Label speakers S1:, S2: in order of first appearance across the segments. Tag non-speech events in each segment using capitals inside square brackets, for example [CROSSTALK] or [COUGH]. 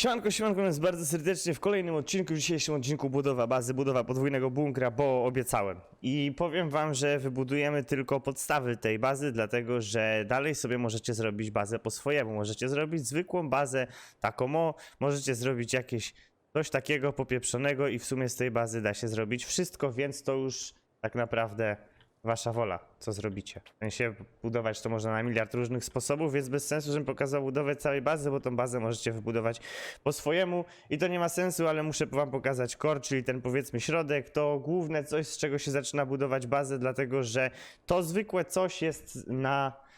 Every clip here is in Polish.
S1: Siemanko, siemanko, jest bardzo serdecznie w kolejnym odcinku, w dzisiejszym odcinku budowa bazy, budowa podwójnego bunkra, bo obiecałem. I powiem wam, że wybudujemy tylko podstawy tej bazy, dlatego że dalej sobie możecie zrobić bazę po swojemu. Możecie zrobić zwykłą bazę, taką o, możecie zrobić jakieś coś takiego popieprzonego i w sumie z tej bazy da się zrobić wszystko, więc to już tak naprawdę wasza wola, co zrobicie. W sensie budować to można na miliard różnych sposobów, więc bez sensu, żebym pokazał budowę całej bazy, bo tą bazę możecie wybudować po swojemu i to nie ma sensu, ale muszę wam pokazać core, czyli ten powiedzmy środek, to główne coś, z czego się zaczyna budować bazę, dlatego że to zwykłe coś jest na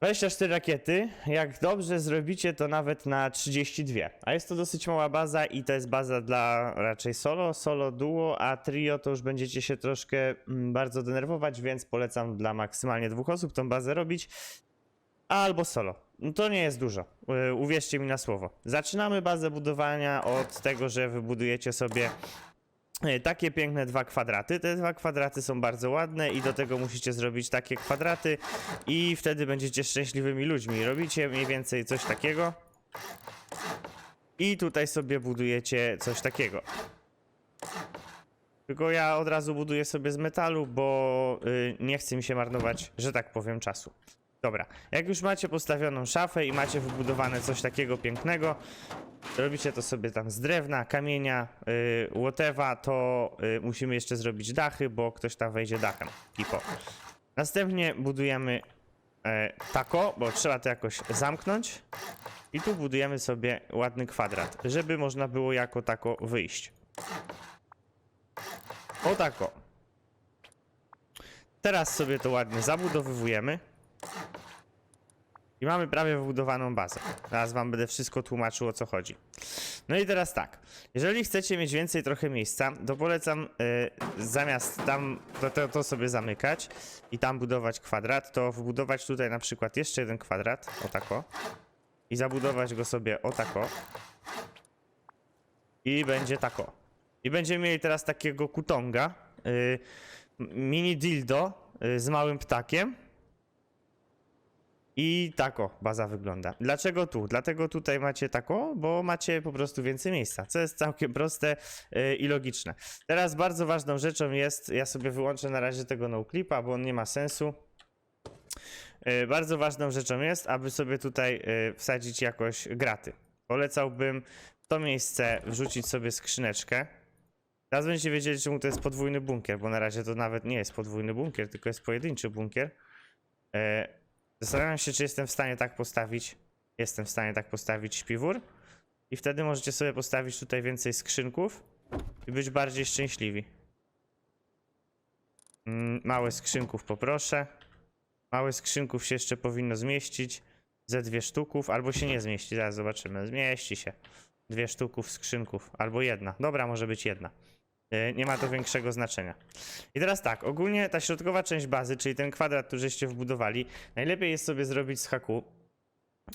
S1: 24 rakiety, jak dobrze zrobicie, to nawet na 32. A jest to dosyć mała baza i to jest baza dla raczej solo, solo duo, a trio to już będziecie się troszkę mm, bardzo denerwować, więc polecam dla maksymalnie dwóch osób tą bazę robić. Albo solo. To nie jest dużo. y, Uwierzcie mi na słowo. Zaczynamy bazę budowania od tego, że wybudujecie sobie takie piękne dwa kwadraty. Te dwa kwadraty są bardzo ładne i do tego musicie zrobić takie kwadraty i wtedy będziecie szczęśliwymi ludźmi. Robicie mniej więcej coś takiego. I tutaj sobie budujecie coś takiego. Tylko ja od razu buduję sobie z metalu, bo y, nie chce mi się marnować, że tak powiem, czasu. Dobra, jak już macie postawioną szafę i macie wybudowane coś takiego pięknego, robicie to sobie tam z drewna, kamienia, y, whatever, to y, musimy jeszcze zrobić dachy, bo ktoś tam wejdzie dachem. Tipo. Następnie budujemy e, tako, bo trzeba to jakoś zamknąć. I tu budujemy sobie ładny kwadrat, żeby można było jako tako wyjść. O tako. Teraz sobie to ładnie zabudowywujemy. I mamy prawie wybudowaną bazę. Teraz wam będę wszystko tłumaczył o co chodzi. No i teraz tak. Jeżeli chcecie mieć więcej trochę miejsca, to polecam y, zamiast tam to, to, to sobie zamykać i tam budować kwadrat, to wbudować tutaj na przykład jeszcze jeden kwadrat, o tako. I zabudować go sobie o tako. I będzie tako. I będziemy mieli teraz takiego kutonga. y, mini dildo y, z małym ptakiem. I tako baza wygląda. Dlaczego tu? Dlatego tutaj macie tako, bo macie po prostu więcej miejsca, co jest całkiem proste yy, i logiczne. Teraz bardzo ważną rzeczą jest, ja sobie wyłączę na razie tego no clipa, bo on nie ma sensu. Yy, bardzo ważną rzeczą jest, aby sobie tutaj yy, wsadzić jakoś graty. Polecałbym w to miejsce wrzucić sobie skrzyneczkę. Teraz będziecie wiedzieli, czemu to jest podwójny bunkier, bo na razie to nawet nie jest podwójny bunkier, tylko jest pojedynczy bunkier. Zastanawiam się, czy jestem w stanie tak postawić. Jestem w stanie tak postawić śpiwór. I wtedy możecie sobie postawić tutaj więcej skrzynków i być bardziej szczęśliwi. Mm, Małe skrzynków poproszę. Małe skrzynków się jeszcze powinno zmieścić. Ze dwie sztuków, albo się nie zmieści, zaraz zobaczymy. Zmieści się. Dwie sztuków skrzynków, albo jedna. Dobra, może być jedna. Yy, Nie ma to większego znaczenia. I teraz tak, ogólnie ta środkowa część bazy, czyli ten kwadrat, który żeście wbudowali, najlepiej jest sobie zrobić z haku.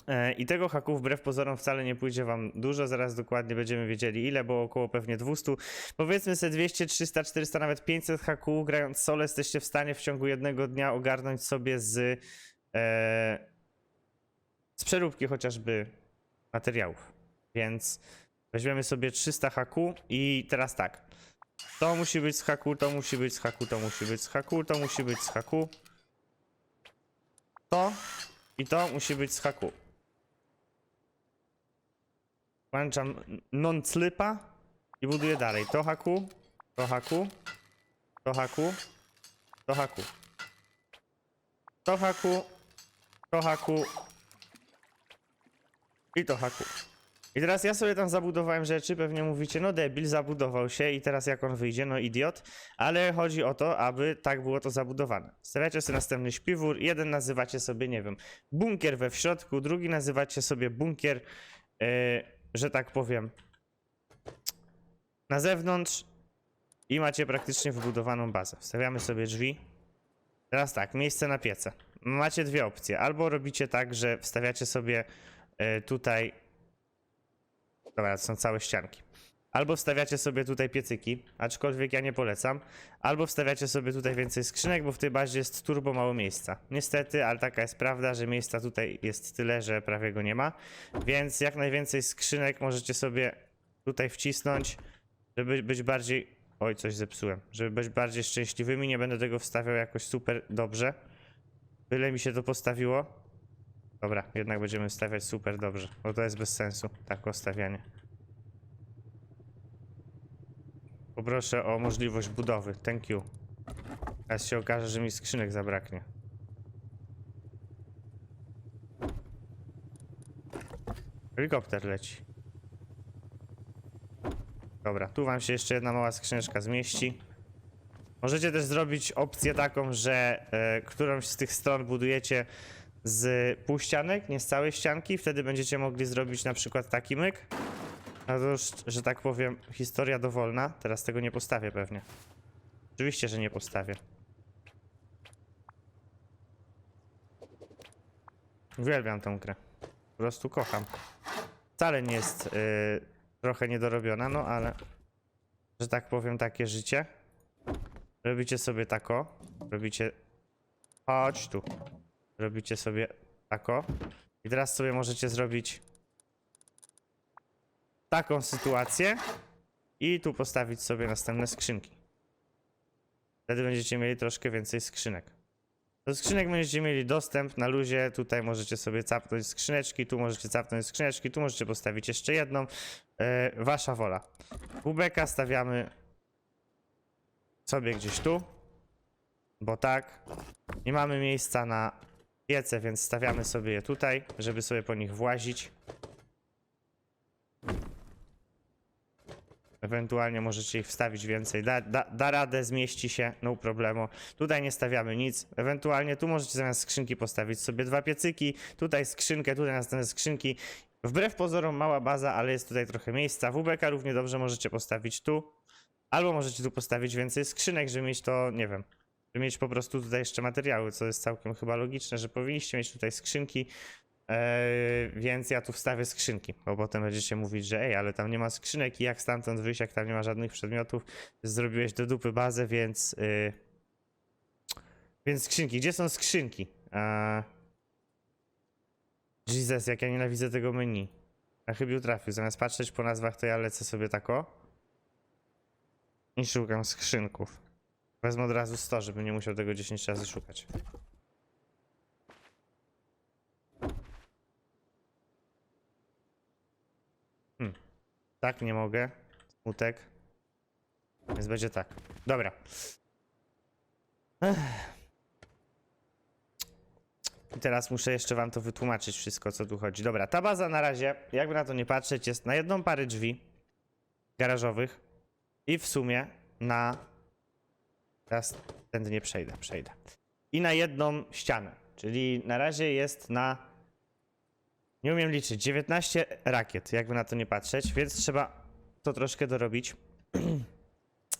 S1: E, I tego haku wbrew pozorom wcale nie pójdzie wam dużo, zaraz dokładnie będziemy wiedzieli ile, bo około pewnie 200. Powiedzmy sobie 200, 300, 400, nawet 500 haku, grając solo jesteście w stanie w ciągu jednego dnia ogarnąć sobie z, e, z przeróbki chociażby materiałów. Więc weźmiemy sobie 300 haku i teraz tak. To musi być z haku, to musi być z haku, to musi być z haku, to musi być z haku. To i to musi być z haku. Włączam non-slipa i buduję dalej. To haku, to haku, to haku, to haku. To haku, to haku i to haku. I teraz ja sobie tam zabudowałem rzeczy, pewnie mówicie, no debil, zabudował się i teraz jak on wyjdzie, no idiot, ale chodzi o to, aby tak było to zabudowane. Stawiacie sobie następny śpiwór, jeden nazywacie sobie, nie wiem, bunkier we w środku, drugi nazywacie sobie bunkier, e, że tak powiem, na zewnątrz i macie praktycznie wybudowaną bazę. Wstawiamy sobie drzwi. Teraz tak, miejsce na piece. Macie dwie opcje. Albo robicie tak, że wstawiacie sobie e, tutaj Dobra, są całe ścianki. Albo wstawiacie sobie tutaj piecyki, aczkolwiek ja nie polecam. Albo wstawiacie sobie tutaj więcej skrzynek, bo w tej bazie jest turbo mało miejsca. Niestety, ale taka jest prawda, że miejsca tutaj jest tyle, że prawie go nie ma. Więc jak najwięcej skrzynek możecie sobie tutaj wcisnąć, żeby być bardziej... Oj, coś zepsułem. Żeby być bardziej szczęśliwymi, nie będę tego wstawiał jakoś super dobrze. Byle mi się to postawiło. Dobra, jednak będziemy stawiać super dobrze, bo to jest bez sensu, tak stawianie. Poproszę o możliwość budowy, thank you. Teraz się okaże, że mi skrzynek zabraknie. Helikopter leci. Dobra, tu wam się jeszcze jedna mała skrzyneczka zmieści. Możecie też zrobić opcję taką, że e, którąś z tych stron budujecie z półścianek, nie z całej ścianki. Wtedy będziecie mogli zrobić na przykład taki myk. A to już, że tak powiem, historia dowolna. Teraz tego nie postawię pewnie. Oczywiście, że nie postawię. Uwielbiam tę grę. Po prostu kocham. Wcale nie jest y, trochę niedorobiona, no ale że tak powiem, takie życie. Robicie sobie tako. Robicie. Chodź tu. Robicie sobie tako. I teraz sobie możecie zrobić taką sytuację i tu postawić sobie następne skrzynki. Wtedy będziecie mieli troszkę więcej skrzynek. Do skrzynek będziecie mieli dostęp na luzie. Tutaj możecie sobie capnąć skrzyneczki, tu możecie capnąć skrzyneczki, tu możecie postawić jeszcze jedną. E, wasza wola. Kubeka stawiamy sobie gdzieś tu, bo tak. Nie mamy miejsca na piece, więc stawiamy sobie je tutaj, żeby sobie po nich włazić. Ewentualnie możecie ich wstawić więcej. Da, da, da radę, zmieści się, no problemu. Tutaj nie stawiamy nic. Ewentualnie tu możecie zamiast skrzynki postawić sobie dwa piecyki. Tutaj skrzynkę, tutaj następne skrzynki. Wbrew pozorom mała baza, ale jest tutaj trochę miejsca. WBK równie dobrze możecie postawić tu. Albo możecie tu postawić więcej skrzynek, żeby mieć to, nie wiem, żeby mieć po prostu tutaj jeszcze materiały, co jest całkiem chyba logiczne, że powinniście mieć tutaj skrzynki. Eee, więc ja tu wstawię skrzynki, bo potem będziecie mówić, że ej, ale tam nie ma skrzynek i jak stamtąd wyjść, jak tam nie ma żadnych przedmiotów, zrobiłeś do dupy bazę, więc yy, więc skrzynki, gdzie są skrzynki? Eee, Jesus, jak ja nienawidzę tego menu. Ja chybił trafił, zamiast patrzeć po nazwach, to ja lecę sobie tako i szukam skrzynków. Wezmę od razu 100, żeby nie musiał tego 10 razy szukać. Tak, nie mogę. Smutek. Więc będzie tak. Dobra. Ech. I teraz muszę jeszcze wam to wytłumaczyć wszystko, co tu chodzi. Dobra, ta baza na razie, jakby na to nie patrzeć, jest na jedną parę drzwi garażowych i w sumie na... Teraz tędy nie przejdę, przejdę. I na jedną ścianę, czyli na razie jest na nie umiem liczyć. 19 rakiet, jakby na to nie patrzeć, więc trzeba to troszkę dorobić. [CLEARS THROAT]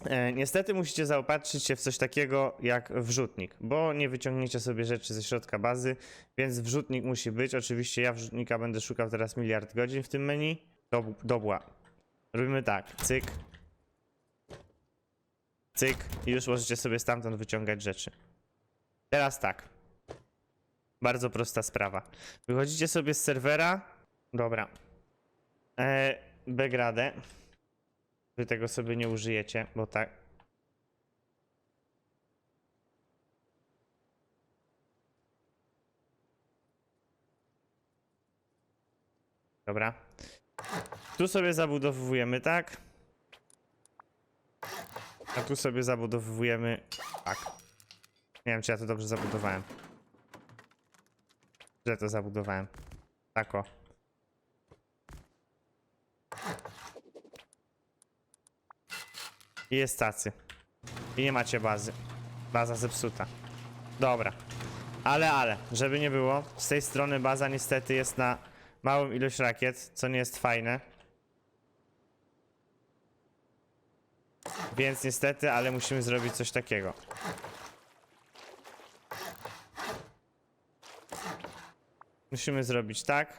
S1: E, Niestety musicie zaopatrzyć się w coś takiego jak wrzutnik, bo nie wyciągniecie sobie rzeczy ze środka bazy, więc wrzutnik musi być. Oczywiście ja wrzutnika będę szukał teraz miliard godzin w tym menu. Do, dobła. Robimy tak, cyk. Cyk i już możecie sobie stamtąd wyciągać rzeczy. Teraz tak. Bardzo prosta sprawa. Wychodzicie sobie z serwera. Dobra. E, Begradę. Wy tego sobie nie użyjecie, bo tak. Dobra. Tu sobie zabudowujemy tak. A tu sobie zabudowujemy tak. Nie wiem, czy ja to dobrze zabudowałem. Źle to zabudowałem. Tak. I jest tacy. I nie macie bazy. Baza zepsuta. Dobra. Ale, ale, żeby nie było, z tej strony baza niestety jest na małą ilość rakiet, co nie jest fajne. Więc niestety, ale musimy zrobić coś takiego. Musimy zrobić tak.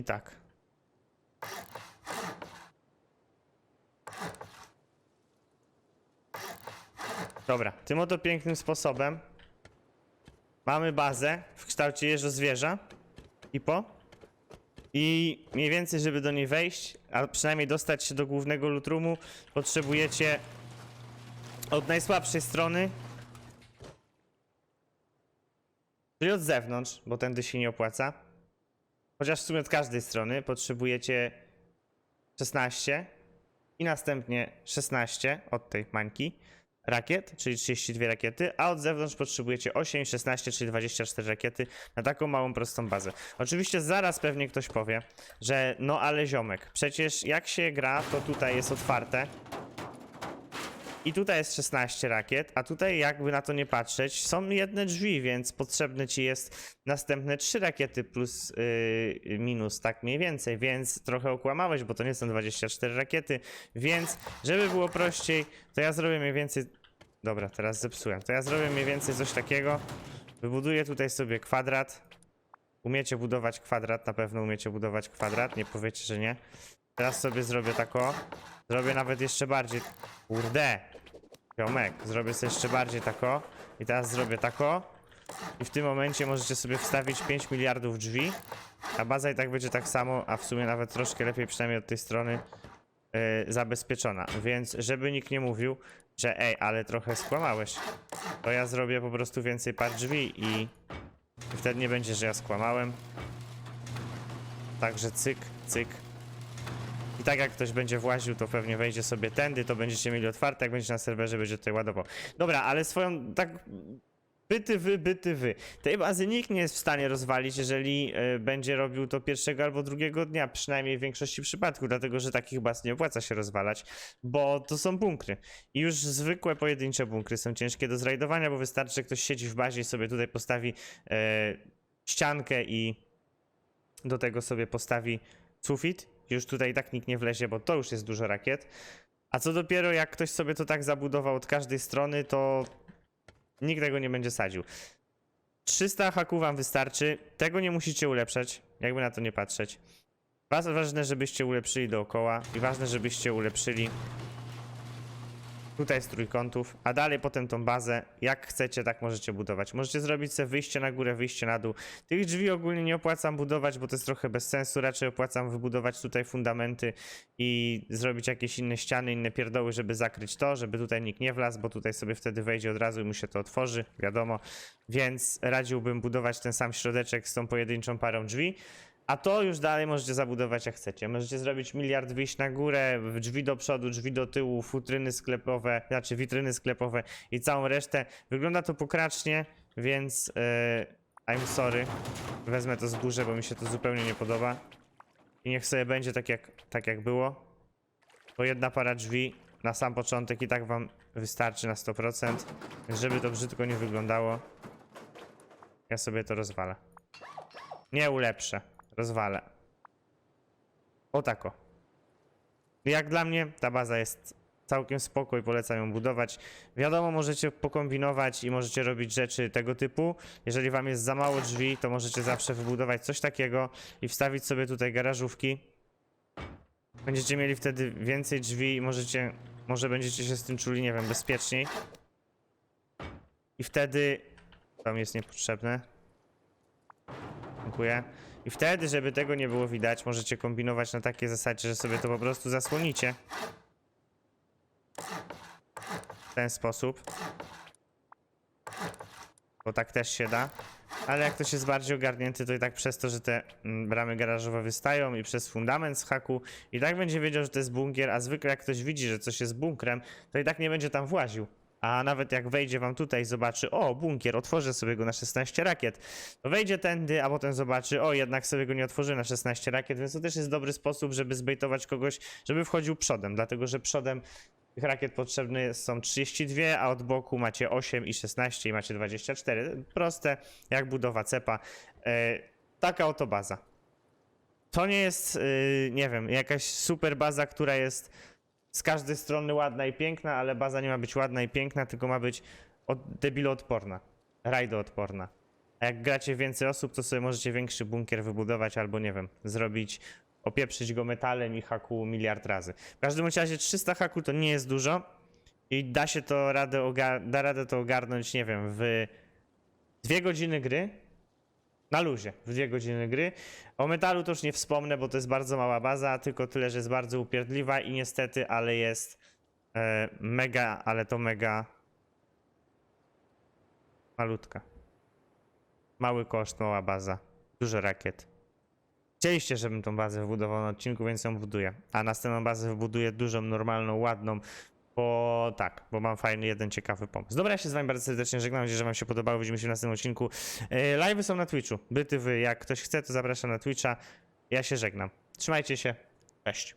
S1: I tak. Dobra, tym oto pięknym sposobem mamy bazę w kształcie jeżozwierza i po. I mniej więcej, żeby do niej wejść, a przynajmniej dostać się do głównego loot roomu, potrzebujecie od najsłabszej strony, czyli od zewnątrz, bo tędy się nie opłaca. Chociaż w sumie od każdej strony potrzebujecie 16 i następnie 16 od tej mańki rakiet, czyli 32 rakiety, a od zewnątrz potrzebujecie 8 i 16, czyli 24 rakiety na taką małą, prostą bazę. Oczywiście zaraz pewnie ktoś powie, że no ale ziomek, przecież jak się gra, to tutaj jest otwarte i tutaj jest 16 rakiet, a tutaj jakby na to nie patrzeć, są jedne drzwi, więc potrzebne ci jest następne 3 rakiety plus yy, minus, tak mniej więcej, więc trochę okłamałeś, bo to nie są 24 rakiety, więc żeby było prościej, to ja zrobię mniej więcej... Dobra, teraz zepsułem. To ja zrobię mniej więcej coś takiego. Wybuduję tutaj sobie kwadrat. Umiecie budować kwadrat, na pewno umiecie budować kwadrat, nie powiecie, że nie. Teraz sobie zrobię tako. Zrobię nawet jeszcze bardziej. Kurde! Ziomek, zrobię sobie jeszcze bardziej tako. I teraz zrobię tako. I w tym momencie możecie sobie wstawić 5 miliardów drzwi. A baza i tak będzie tak samo, a w sumie nawet troszkę lepiej, przynajmniej od tej strony, yy, zabezpieczona. Więc żeby nikt nie mówił, że ej, ale trochę skłamałeś, to ja zrobię po prostu więcej par drzwi i, i wtedy nie będzie, że ja skłamałem. Także cyk, cyk. I tak jak ktoś będzie właził, to pewnie wejdzie sobie tędy, to będziecie mieli otwarte, jak będziecie na serwerze, będzie tutaj ładował. Dobra, ale swoją tak byty wy, byty wy. Tej bazy nikt nie jest w stanie rozwalić, jeżeli e, będzie robił to pierwszego albo drugiego dnia, przynajmniej w większości przypadków, dlatego że takich baz nie opłaca się rozwalać, bo to są bunkry. I już zwykłe pojedyncze bunkry są ciężkie do zrajdowania, bo wystarczy, że ktoś siedzi w bazie i sobie tutaj postawi e, ściankę i do tego sobie postawi sufit. Już tutaj tak nikt nie wlezie, bo to już jest dużo rakiet. A co dopiero jak ktoś sobie to tak zabudował od każdej strony, to nikt tego nie będzie sadził. 300 haków wam wystarczy. Tego nie musicie ulepszać, jakby na to nie patrzeć. Ważne, żebyście ulepszyli dookoła i ważne, żebyście ulepszyli tutaj z trójkątów, a dalej potem tą bazę, jak chcecie, tak możecie budować. Możecie zrobić sobie wyjście na górę, wyjście na dół. Tych drzwi ogólnie nie opłacam budować, bo to jest trochę bez sensu. Raczej opłacam wybudować tutaj fundamenty i zrobić jakieś inne ściany, inne pierdoły, żeby zakryć to, żeby tutaj nikt nie wlazł, bo tutaj sobie wtedy wejdzie od razu i mu się to otworzy, wiadomo. Więc radziłbym budować ten sam środeczek z tą pojedynczą parą drzwi. A to już dalej możecie zabudować jak chcecie. Możecie zrobić miliard wyjść na górę, drzwi do przodu, drzwi do tyłu, futryny sklepowe, znaczy witryny sklepowe i całą resztę. Wygląda to pokracznie, więc yy, I'm sorry. Wezmę to z górze, bo mi się to zupełnie nie podoba. I niech sobie będzie tak jak, tak jak było. To jedna para drzwi na sam początek i tak wam wystarczy na 100%. Więc żeby to brzydko nie wyglądało, ja sobie to rozwalę. Nie ulepszę. Rozwalę. O tako. Jak dla mnie ta baza jest całkiem spoko i polecam ją budować. Wiadomo, możecie pokombinować i możecie robić rzeczy tego typu. Jeżeli wam jest za mało drzwi, to możecie zawsze wybudować coś takiego i wstawić sobie tutaj garażówki. Będziecie mieli wtedy więcej drzwi i możecie, może będziecie się z tym czuli, nie wiem, bezpieczniej. I wtedy... To mi jest niepotrzebne. Dziękuję. I wtedy, żeby tego nie było widać, możecie kombinować na takiej zasadzie, że sobie to po prostu zasłonicie. W ten sposób. Bo tak też się da. Ale jak ktoś jest bardziej ogarnięty, to i tak przez to, że te mm, bramy garażowe wystają i przez fundament z haku, i tak będzie wiedział, że to jest bunkier, a zwykle jak ktoś widzi, że coś jest bunkrem, to i tak nie będzie tam właził. A nawet jak wejdzie wam tutaj zobaczy, o, bunkier, otworzę sobie go na 16 rakiet, to wejdzie tędy, a potem zobaczy, o, jednak sobie go nie otworzy na 16 rakiet, więc to też jest dobry sposób, żeby zbejtować kogoś, żeby wchodził przodem, dlatego że przodem tych rakiet potrzebne są 32, a od boku macie 8 i 16 i macie 24. Proste, jak budowa cepa. E, taka oto baza. To nie jest, y, nie wiem, jakaś super baza, która jest z każdej strony ładna i piękna, ale baza nie ma być ładna i piękna, tylko ma być od debiloodporna, rajdoodporna. A jak gracie więcej osób, to sobie możecie większy bunkier wybudować albo nie wiem, zrobić, opieprzyć go metalem i haku miliard razy. W każdym razie 300 haku to nie jest dużo i da się to radę, da radę to ogarnąć, nie wiem, w dwie godziny gry. Na luzie, w dwie godziny gry. O metalu to już nie wspomnę, bo to jest bardzo mała baza, tylko tyle, że jest bardzo upierdliwa i niestety, ale jest e, mega, ale to mega malutka. Mały koszt, mała baza, dużo rakiet. Chcieliście, żebym tą bazę wybudował na odcinku, więc ją buduję. A następną bazę wybuduję dużą, normalną, ładną, bo tak, bo mam fajny, jeden ciekawy pomysł. Dobra, ja się z wami bardzo serdecznie żegnam, że wam się podobało, widzimy się w następnym odcinku. E, Live'y są na Twitchu, byty wy, jak ktoś chce, to zapraszam na Twitcha. Ja się żegnam. Trzymajcie się, cześć.